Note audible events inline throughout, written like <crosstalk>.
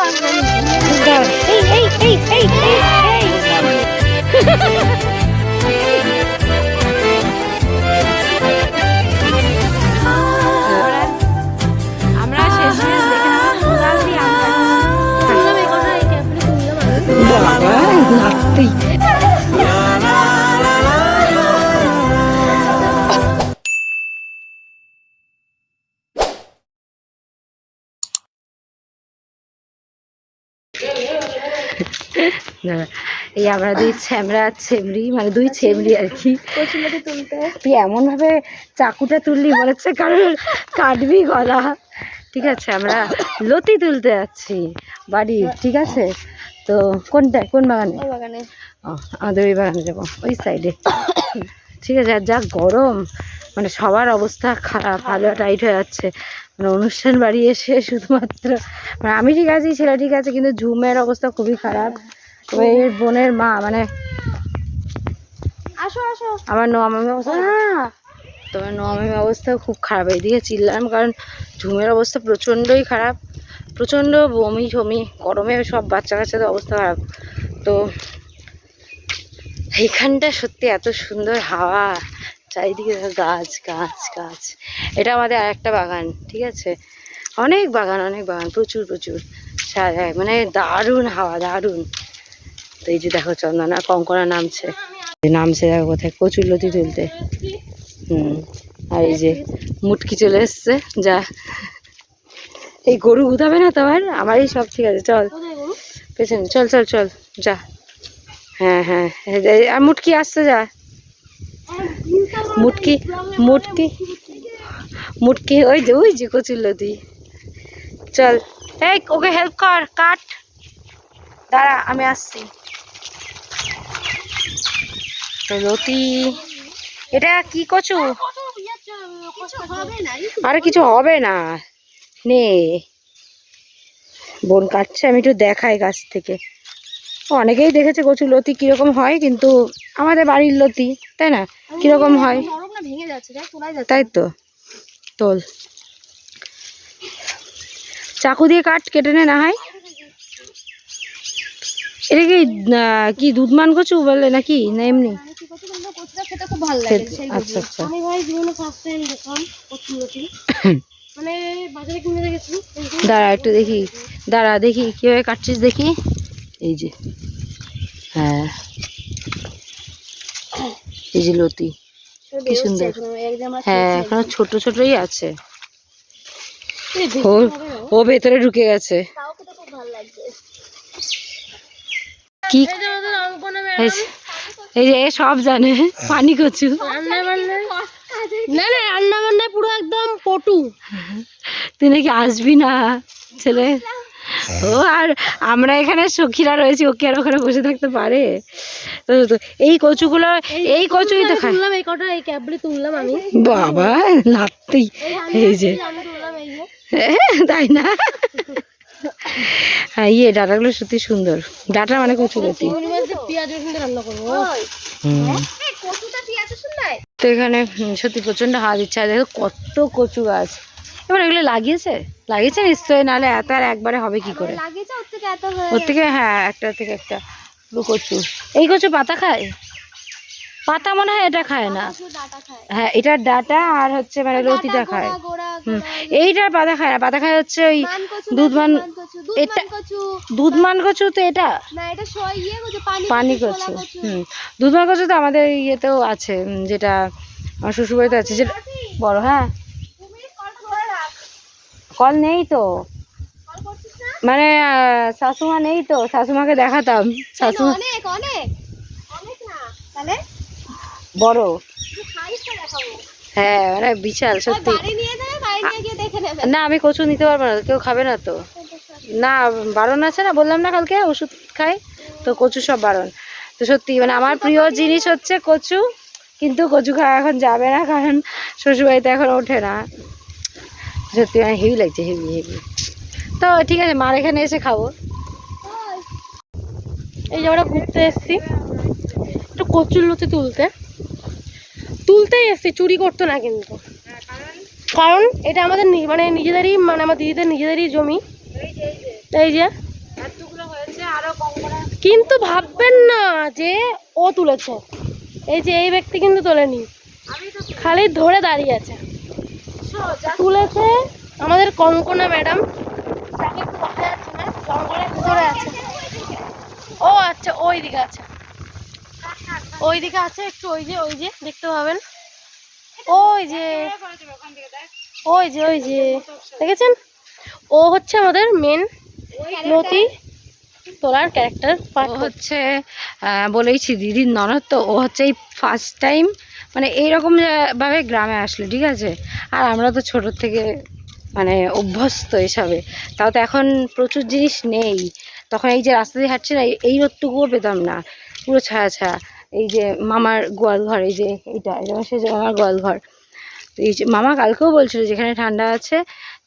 এই এই এই এই এই আমরা শেষ শেষ দেখে দিয়ে বাবা লাগতেই দাঁড়া, এই আমরা দুই ছ্যামরা ছেমরি মানে দুই ছেমরি আর কি। তুই এমন ভাবে চাকুটা তুললি মনে হচ্ছে কারণ কাটবি গলা। ঠিক আছে আমরা লতি তুলতে যাচ্ছি। বাড়ি ঠিক আছে? তো কোনটা কোন বাগানে? বাগানে। ও, আমাদের ওই বাগানে যাব ওই সাইডে। ঠিক আছে আর যা গরম মানে সবার অবস্থা খারাপ হালুয়া টাইট হয়ে যাচ্ছে। মানে অনুষ্ঠান বাড়ি এসে শুধুমাত্র মানে আমি ঠিক আছি ছেলে ঠিক আছে কিন্তু ঝুমের অবস্থা খুবই খারাপ। এর বোনের মা মানে আসো আসো। আমার নোয়ামের অবস্থা আহ! তোমার নোয়ামের অবস্থা খুব খারাপ এইদিকে চিল্লাম কারণ ঝুমের অবস্থা প্রচণ্ডই খারাপ। প্রচণ্ড বমি ঝমি গরমে সব বাচ্চা কাচ্চাদের অবস্থা খারাপ। তো এইখানটা সত্যি এত সুন্দর হাওয়া চারিদিকে গাছ গাছ গাছ। এটা আমাদের আর একটা বাগান ঠিক আছে? অনেক বাগান অনেক বাগান প্রচুর প্রচুর। মানে দারুণ হাওয়া দারুণ। তো এই যে দেখো চন্দনা কঙ্করা নামছে। নামছে দেখো কোথায়, কচুর লতি তুলতে। হুম, আর এই যে মুটকি চলে এসছে, যা। এই গরু গুদাবে না তোমার? আমারই সব ঠিক আছে, চল। পেছনে, চল চল চল, যা। হ্যাঁ হ্যাঁ আর মুটকি আসছে, যা। মুটকি মুটকি মুটকি, ওই যে ওই যে কচুর লতি। চল, এই, ওকে হেল্প কর, কাট। দাঁড়া, আমি আসছি। লতি এটা কি কচু? আর কিছু হবে না। নে। বোন কাটছে, আমি একটু দেখাই গাছ থেকে। অনেকেই দেখেছে কচু লতি কীরকম হয়, কিন্তু আমাদের বাড়ির লতি, তাই না? কীরকম হয়? তাই তো। তোল। চাকু দিয়ে কাট, কেটে নে না হয়। এটা কি কি দুধমান কচু বলে নাকি? না, এমনি আমি কি করছি বলতো কচুটা খেতে খুব ভালো লাগে আচ্ছা, আচ্ছা। আমি ভাই জীবনে ফার্স্ট টাইম দেখলাম কচু <coughs> মানে বাজারে কিনে রেখেছি দাঁড়া একটু দেখি দাঁড়া দেখি কীভাবে কাটছিস দেখি। এই যে হ্যাঁ। এই যে লতি কি সুন্দর। হ্যাঁ এখনও ছোট ছোটই আছে। ও ও ভেতরে ঢুকে গেছে। কি এই যে সব জানে পানি কচু। না না রান্না বান্নায় পুরো একদম পটু। তুই নাকি আসবি না ছেলে? ও আর আমরা এখানে সখীরা রয়েছি ও কি আর ওখানে বসে থাকতে পারে? তো এই কচুগুলো এই কচুই তো তুললাম এই কটা এই ক্যাবলি তুললাম আমি। বাবা নাতি এই যে। আমি তুললাম এই যে। তাই না? হ্যাঁ ইয়ে ডাটাগুলো সত্যি সুন্দর। ডাটা মানে কচু রসুন নাই তো এখানে সত্যি প্রচণ্ড হাওয়া দিচ্ছে। আর দেখো কত কচু গাছ। এবার এগুলো লাগিয়েছে? লাগিয়েছে নিশ্চয়ই নাহলে এত আর একবারে হবে কি করে? ওর থেকে এত হয়ে হ্যাঁ একটা থেকে একটা কচু। এই কচু পাতা খায়? পাতা মনে হয় এটা খায় না। শুধু ডাটা খায়। হ্যাঁ এটার ডাটা আর হচ্ছে মানে লতিটা খায়। এইটার পাতা খায় না পাতা খায় হচ্ছে ওই মান দুধমান মান এটা- দুধমান কচু তো এটা? ইয়ে পানি কচু। হুম। দুধমান কচু তো আমাদের ইয়েতেও আছে যেটা আমার শ্বশুরবাড়িতে আছে। যেটা বড় হ্যাঁ। কল নেই তো। মানে শাশুমা নেই তো শাশুমাকে দেখাতাম। তাহলে? বড়। হ্যাঁ মানে বিশাল সত্যি। না আমি কচু নিতে পারব না কেউ খাবে না তো। না বারণ আছে না বললাম না কালকে ওষুধ খাই তো কচু সব বারণ। তো সত্যি মানে আমার প্রিয় জিনিস হচ্ছে কচু কিন্তু কচু খাওয়া এখন যাবে না কারণ শ্বশুরবাড়িতে এখন ওঠে না। সত্যি মানে হেভি লাগছে হেভি হেভি তো ঠিক আছে মার এখানে এসে খাব। এই যে আমরা ঘুরতে এসছি। একটু কচুর লতি তুলতে। তুলতেই এসেছি চুরি করতো না কিন্তু। কারণ এটা আমাদের মানে নিজেদেরই মানে আমার দিদিদের নিজেদেরই জমি। এই যে। কিন্তু ভাববেন না যে ও তুলেছে। এই যে এই ব্যক্তি কিন্তু তোলেনি। খালি ধরে দাঁড়িয়ে আছে। তুলেছে আমাদের কঙ্কনা ম্যাডাম। আছে ও আচ্ছা ওই দিকে আছে। ওই দিকে আছে, একটু ওই যে ওই যে, দেখতে পাবেন। ওই যে ওই যে ওই যে দেখেছেন? ও হচ্ছে আমাদের মেন নতি তোলার ক্যারেক্টার ও হচ্ছে বলেইছি দিদির ননদ তো ও হচ্ছে এই ফার্স্ট টাইম মানে এইরকম ভাবে গ্রামে আসলো ঠিক আছে? আর আমরা তো ছোটোর থেকে মানে অভ্যস্ত এসবে। তাও তো এখন প্রচুর জিনিস নেই। তখন এই যে রাস্তা দিয়ে হাঁটছি না এই- এই রোদটুকুও পেতাম না। পুরো ছায়া ছায়া। এই যে মামার গোয়াল ঘর এই যে এটা এটা হচ্ছে যে মামার গোয়াল ঘর তো এই যে মামা কালকেও বলছিল যেখানে ঠান্ডা আছে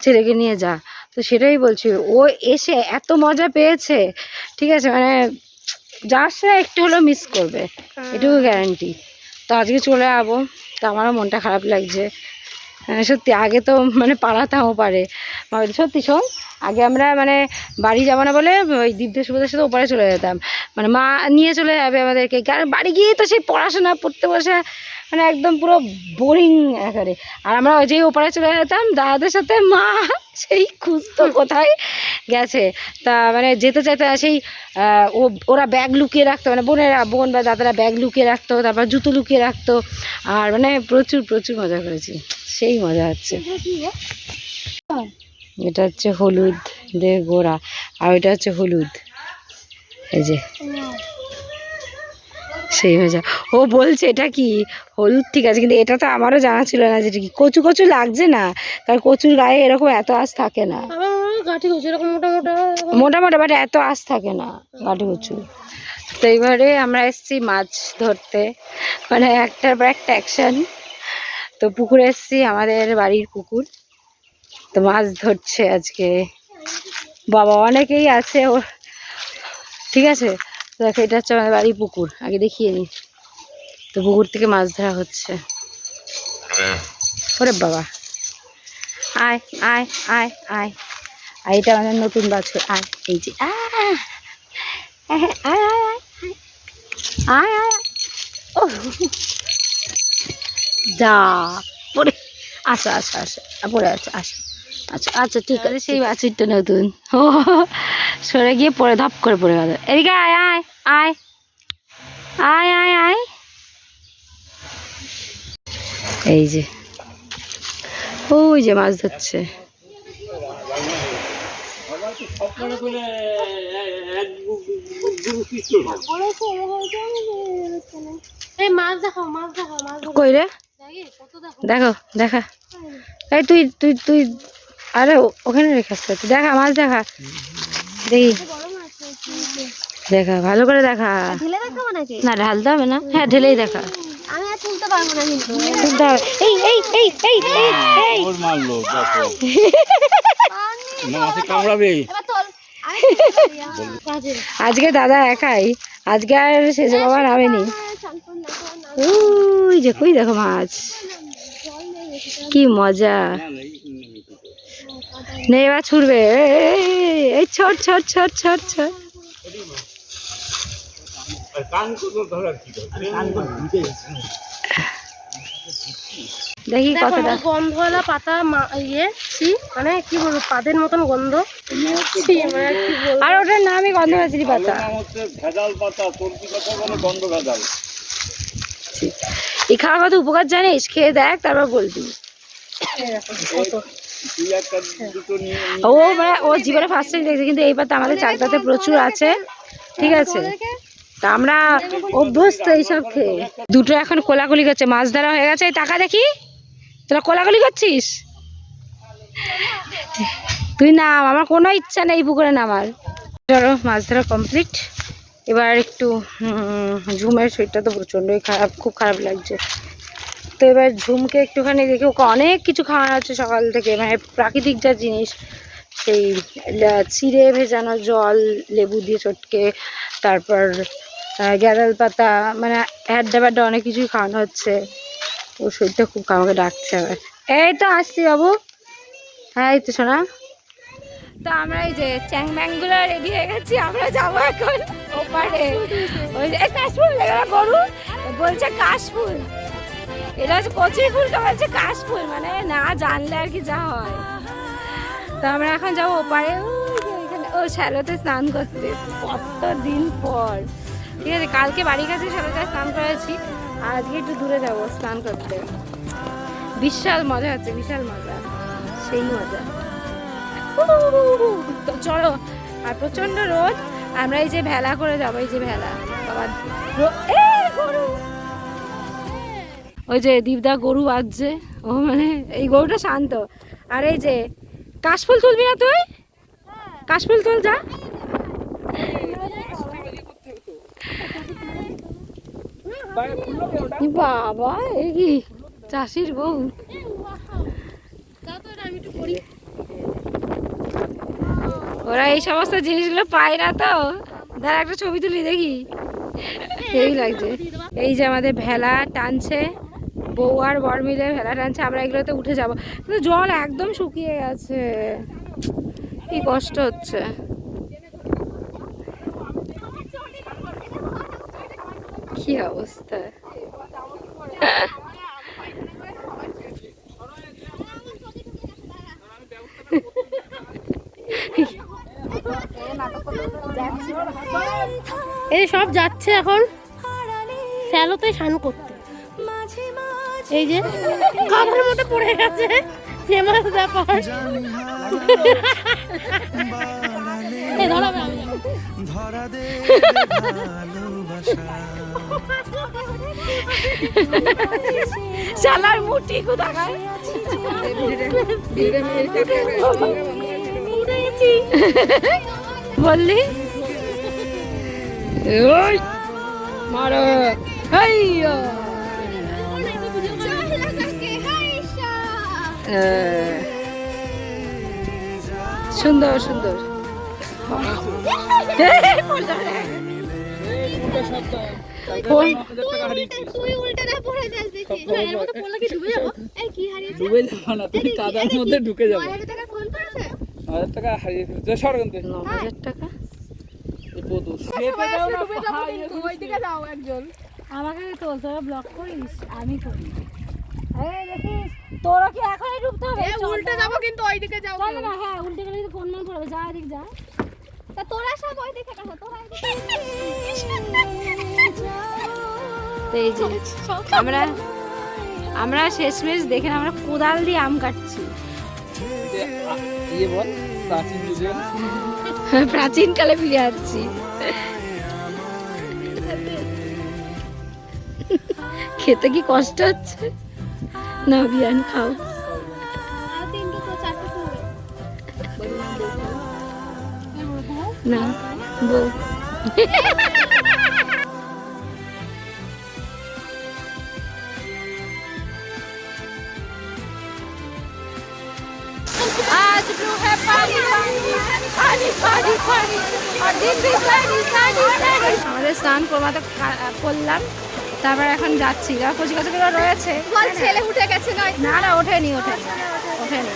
ছেলেকে নিয়ে যা। তো সেটাই বলছি ও এসে এত মজা পেয়েছে ঠিক আছে? মানে যাস না একটু হলেও মিস করবে। এটুকু গ্যারান্টি তো আজকে চলে যাব। তো আমারও মনটা খারাপ লাগছে। মানে সত্যি আগে তো মানে পালাতামও পারে। সত্যি শোন আগে আমরা মানে বাড়ি যাব না বলে ওই দীপদের সুবিধার সাথে ওপারে চলে যেতাম। মানে মা নিয়ে চলে যাবে আমাদেরকে। কারণ বাড়ি গিয়ে তো সেই পড়াশোনা পড়তে বসে মানে একদম পুরো বোরিং একেবারে আর আমরা ওই যেই ওপারে চলে যেতাম দাদাদের সাথে মা সেই খুঁজতো কোথায় গেছে। তা মানে যেতে চাইতে সেই ও ওরা ব্যাগ লুকিয়ে রাখতো। মানে বোনেরা বোন বা দাদারা ব্যাগ লুকিয়ে রাখতো তারপর জুতো লুকিয়ে রাখতো। আর মানে প্রচুর প্রচুর মজা করেছি। সেই মজা হচ্ছে। এটা হচ্ছে হলুদ দিয়ে গোড়া আর ওইটা হচ্ছে হলুদ। এই যে। সেই মজা ও বলছে এটা কি? হলুদ ঠিক আছে কিন্তু এটা তো আমারও জানা ছিল না যেটা কি। কচু কচু লাগছে না কারণ কচুর গায়ে এরকম এত আঁশ থাকে না। মোটা মোটা বাট এত আঁশ থাকে না গাঠি কচু তো এইবারে আমরা এসেছি মাছ ধরতে। মানে একটার পর একটা অ্যাকশন তো পুকুরে এসেছি আমাদের বাড়ির পুকুর। তো মাছ ধরছে আজকে। বাবা অনেকেই আছে ও ঠিক আছে? দেখো এটা হচ্ছে আমাদের বাড়ির পুকুর আগে দেখিয়ে নিই তো পুকুর থেকে মাছ ধরা হচ্ছে। ওরে বাবা। আয় আয় আয় আয়। আর এটা আমাদের নতুন বাছুর। আয় এই যে! আয় আয় আয় আয় আয় আয় আয়। ও যা পড়ে। আসো আসো আসো। পড়ে আসো আসো। আচ্ছা আচ্ছা ঠিক আছে। সেই বাছুরটা নতুন ও সরে গিয়ে পড়ে ধপ করে পড়ে গেল। এদিকে আয় আয় আয়। আয় আয় আয়। এই যে। ওই যে মাছ ধরছে। এই মাছ দেখাও মাছ দেখাও মাছ দেখাও। কই রে? দেখি দেখো দেখো দেখা। এই তুই তুই তুই আরে ও- ওখানে রেখে আসতে দেখা মাছ দেখা। দেখি। দেখা ভালো করে দেখা। না ঢালতে হবে না। হ্যাঁ ঢেলেই দেখা। আমি আর তুলতে পারব না কিন্তু। তুলতে হবে। এই এই এই এই এই এই। ওর মারলো দেখো। না মাছে কামড়াবে। এবার তোল। আমি কাজে আজকে দাদা একাই। আজকে আর সেজে বাবা নামেনি ওই যে কই দেখো মাছ। কি মজা। নে এবার ছুটবে। এই, এই ছোট ছোট ছোট ছোট ছোট। দেখি কতটা গন্ধওয়ালা পাতা মা- ইয়ে ছি মানে কি বলব পাদের মতন গন্ধ। মানে আর কি বলব। আর ওটার নামই গন্ধ গাছরি পাতা। ভেজাল পাতা সবজি কথা বলে গন্ধ ভেজাল। এই খাওয়া কত উপকার জানিস খেয়ে দেখ তারপর বলবি। ও মানে ও জীবনে ফার্স্ট টাইম দেখছে, কিন্তু এই পাতা আমাদের চাকদাতে প্রচুর আছে। ঠিক আছে। তা আমরা অভ্যস্ত এইসব খেয়ে। দুটো এখন কোলাকুলি করছে। মাছ ধরা হয়ে গেছে টাকা দেখি। তোরা কোলাকুলি করছিস? তুই নাম, আমার কোনো ইচ্ছা নেই পুকুরে নামার। ধরো মাছ ধরা কমপ্লিট এবার একটু ঝুমের শরীরটা তো প্রচণ্ডই খারাপ, খুব খারাপ লাগছে। তো এবার ঝুমকে একটুখানি দেখি ওকে অনেক কিছু খাওয়ানো হচ্ছে সকাল থেকে মানে প্রাকৃতিক যা জিনিস সেই চিড়ে ভেজানো জল লেবু দিয়ে চটকে তারপর গ্যাদাল পাতা মানে হ্যাড্ডা ব্যাড্ডা অনেক কিছুই খাওয়ানো হচ্ছে। ওর শরীরটা খুব আমাকে ডাকছে আবার। এই তো আসছি বাবু। হ্যাঁ এই তো শোনা তো আমরা এই যে চ্যাং ম্যাংগুলো রেডি হয়ে গেছি আমরা যাব এখন ওপারে। ওই যে কাশফুল গরু? বলছে কাশফুল। এটা হচ্ছে কচি ফুলটা বলছে কাশফুল মানে না জানলে আর কি যা হয়। তো আমরা এখন যাব ওপারে, ও শ্যালোতে স্নান করতে। কত দিন পর। ঠিক আছে, কালকে বাড়ির কাছে শ্যালোতে স্নান করেছি, আজকে একটু দূরে যাব স্নান করতে। বিশাল মজা হচ্ছে, বিশাল মজা। সেই মজা। তো চলো, আর প্রচণ্ড রোদ, আমরা এই যে ভেলা করে যাব, এই যে ভেলা। বাবা ওই যে দীপদা গরু বাজছে ও মানে এই গরুটা শান্ত। আর এই যে, কাশফুল তুলবি না তুই? কাশফুল তুল যা। বাবা এ কি চাষির বউ। ওরা এই সমস্ত জিনিসগুলো পায় না তো। দাঁড়া, একটা ছবি তুলি দেখি। এই লাগছে। এই যে আমাদের ভেলা টানছে। বউ আর বর মিলে ভেলা টানছে, আমরা এগুলোতে উঠে যাব। কিন্তু জল একদম শুকিয়ে গেছে। কি কষ্ট হচ্ছে। কি অবস্থা। এই সব যাচ্ছে এখন। স্যালোতে স্নান করতে। এই যে, কাপড়ের মধ্যে পড়ে গেছে। ফেমাস ব্যাপার। এই ধরাবে আমি যাব। শালার মুটি কোথাকার? বললি? ওই মারো। হাইয়া সুন্দর সুন্দর। এই, বলতে হবে না। ফোন- ডুবে যাব না তুমি কাদার মধ্যে ঢুকে যাব। হাজার টাকা হারিয়ে ফেলছে। হাজার টাকা? আমাকে তোরা ব্লক করিস আমি করি। তোরা কি এখনই ডুবতে হবে? উল্টে যাব কিন্তু ওইদিকে যাব। চল না হ্যাঁ উল্টে গেলে কিন্তু ফোন মান পড়বে যা এদিক যা। তা তোরা সব তো এই যে আমরা আমরা শেষমেশ দেখে না, আমরা কোদাল দিয়ে আম কাটছি। ইয়ে বল প্রাচীন যুগে। প্রাচীন কালে ফিরে যাচ্ছি খেতে কি কষ্ট হচ্ছে? না বিয়ান খাও না বউ आज ब्लू है पानी पानी पानी पानी और दिन भी सानी सानी सानी আমাদের স্নান করবাতে করলাম তারপর এখন যাচ্ছি। যারা কচি কচিগুলো রয়েছে ছেলে উঠে গেছে নয়। না না ওঠেনি ওঠেনি ওঠেনি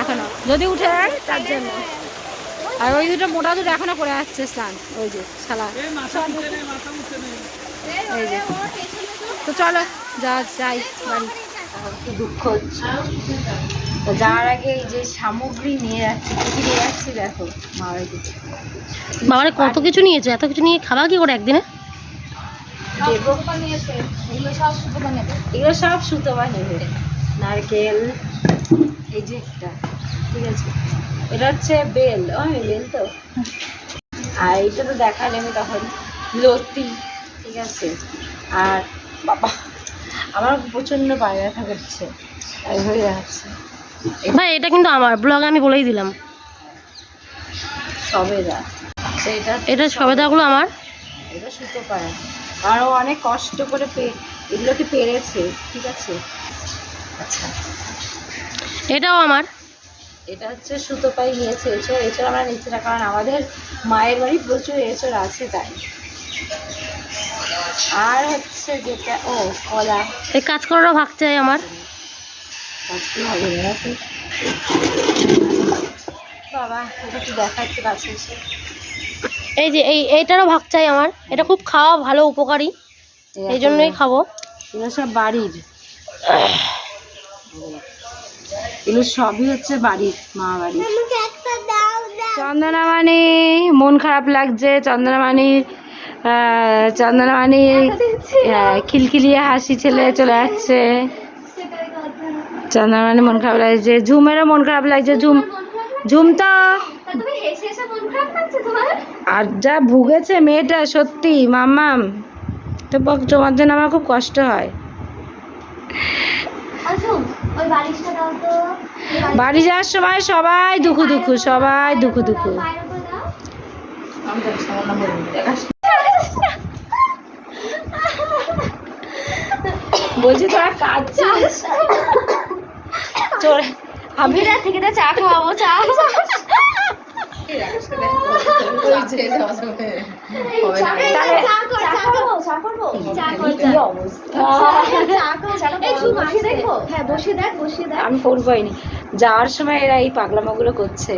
এখনও। যদি উঠে যায় তার জন্য। আর ওই দুটো মোটা দুটো এখনও করে আসছে স্নান ওই যে শালা। এই যে। তো চলো যা যাই বাড়ি। দুঃখ হচ্ছে তো যাওয়ার আগে এই যে সামগ্রী নিয়ে যাচ্ছি কি কি নিয়ে যাচ্ছি দেখো মায়ের দিকে বাবারে কত কিছু নিয়েছো? এত কিছু নিয়ে খাবা কি করে একদিনে? দেবো। এগুলো সব সুতো বানাবে নারকেল এই যে একটা ঠিক আছে। এটা হচ্ছে বেল ও বেল তো। আর এটা তো দেখালে আমি তখন লতি ঠিক আছে। আর বাবা আমার প্রচণ্ড পায়ে ব্যথা করছে তাই হয়ে যাচ্ছে। ভাই এটা কিন্তু আমার ব্লগে আমি বলেই দিলাম। সবেদা। সেটা এটা সবেদাগুলো আমার এটা সুতো পায় আরও অনেক কষ্ট করে পে এগুলোকে পেরেছে ঠিক আছে? আচ্ছা। এটাও আমার। এটা হচ্ছে সুতো পাই নিয়েছে এছাড়া এছাড়া আমরা নিচ্ছি না কারণ আমাদের মায়ের বাড়ি প্রচুর এছাড়া আছে তাই। আর হচ্ছে যেটা ও কলা। এই কাজ করারও ভাগ চাই আমার। হবে না বাবা এটা একটু দেখাচ্ছে কাছে এসে। এই যে এই এইটারও ভাগ চাই আমার। এটা খুব খাওয়া ভালো উপকারী। এই জন্যই খাব। এগুলো সব বাড়ির। এগুলো সবই হচ্ছে বাড়ির মা বাড়ির চন্দনামানি মন খারাপ লাগছে। চন্দনামানির আহ, খিলখিলিয়ে হাসি ছেলে চলে যাচ্ছে চন্দনামানি মন খারাপ লাগছে। ঝুমেরও মন খারাপ লাগছে। ঝুম ঝুম তো। আর যা ভুগেছে মেয়েটা সত্যি মাম্মাম তো বক- তোমার জন্য আমার খুব কষ্ট হয়। বাড়ি যাওয়ার সময় সবাই দুঃখু দুঃখু সবাই দুঃখু দুঃখু। বলছি তোরা কাঁদছিস? চোর আমি থেকে চা খাওয়াবো চা। <laughs> আমি ফোন করিনি যাওয়ার সময় এরা এই পাগলামাগুলো করছে।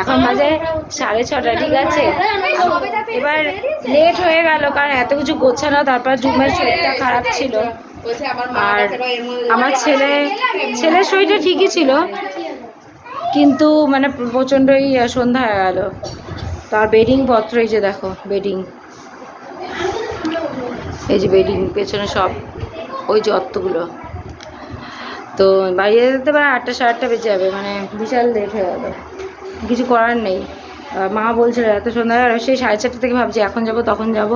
এখন মাঝে সাড়ে ছটা ঠিক আছে? এবার লেট হয়ে গেল কারণ এত কিছু গোছানো তারপর জুমের শরীরটা খারাপ ছিল। আর আমার ছেলে ছেলের শরীরটা ঠিকই ছিল। কিন্তু মানে প্রচণ্ডই সন্ধ্যা হয়ে গেল। তার বেডিং পত্র এই যে দেখো বেডিং এই যে বেডিং পেছনে সব ওই যে অত্তগুলো তো বাড়ি যেতে পারে আটটা সাড়ে আটটা বেজে যাবে মানে বিশাল লেট হয়ে গেল। কিছু করার নেই। মা বলছিল, এত সন্ধ্যা আর সেই সাড়ে চারটে থেকে ভাবছি, এখন যাব, তখন যাব।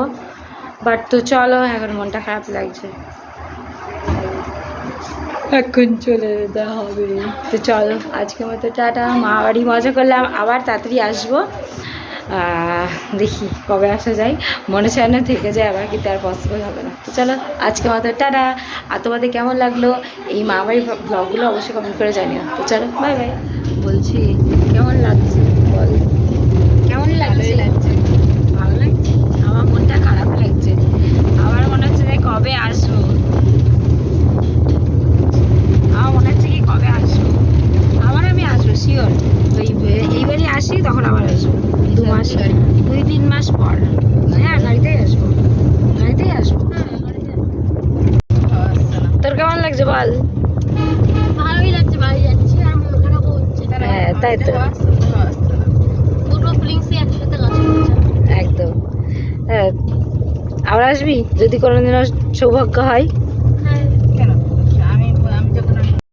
বাট তো চলো, এখন মনটা খারাপ লাগছে। এখন চলে যেতে হবে। তো চলো আজকের মতো টাটা। মা বাড়ি মজা করলাম আবার তাড়াতাড়ি আসব। দেখি কবে আসা যায়। মনে চায় না থেকে যায় আবার কিন্তু আর পসিবল হবে না। তো চলো আজকের মতো টাটা। আর তোমাদের কেমন লাগল এই মা বাড়ির ব্লগগুলো অবশ্যই কমেন্ট করে জানিও। তো চলো বাই বাই বলছি কেমন লাগছে? বল। কেমন লাগছে? লাগছে। ভালো লাগছে? আমার মনটা খারাপ লাগছে। আমার মনে হচ্ছে যে কবে আসব আমার মনে হচ্ছে কি কবে আসব আবার আমি আসব শিওর ওই এইবারই আসি তখন আবার আসব দু মাস দুই তিন মাস পর হ্যাঁ গাড়িতেই আসব গাড়িতেই আসব তোর কেমন লাগছে বল ভালোই লাগছে বাড়ি যাচ্ছি আর মন খারাপ হচ্ছে হ্যাঁ তাই তো দুটো ফিলিংসই একসাথে কাজ করছে একদম হ্যাঁ আবার আসবি? যদি কোনোদিনও সৌভাগ্য হয়।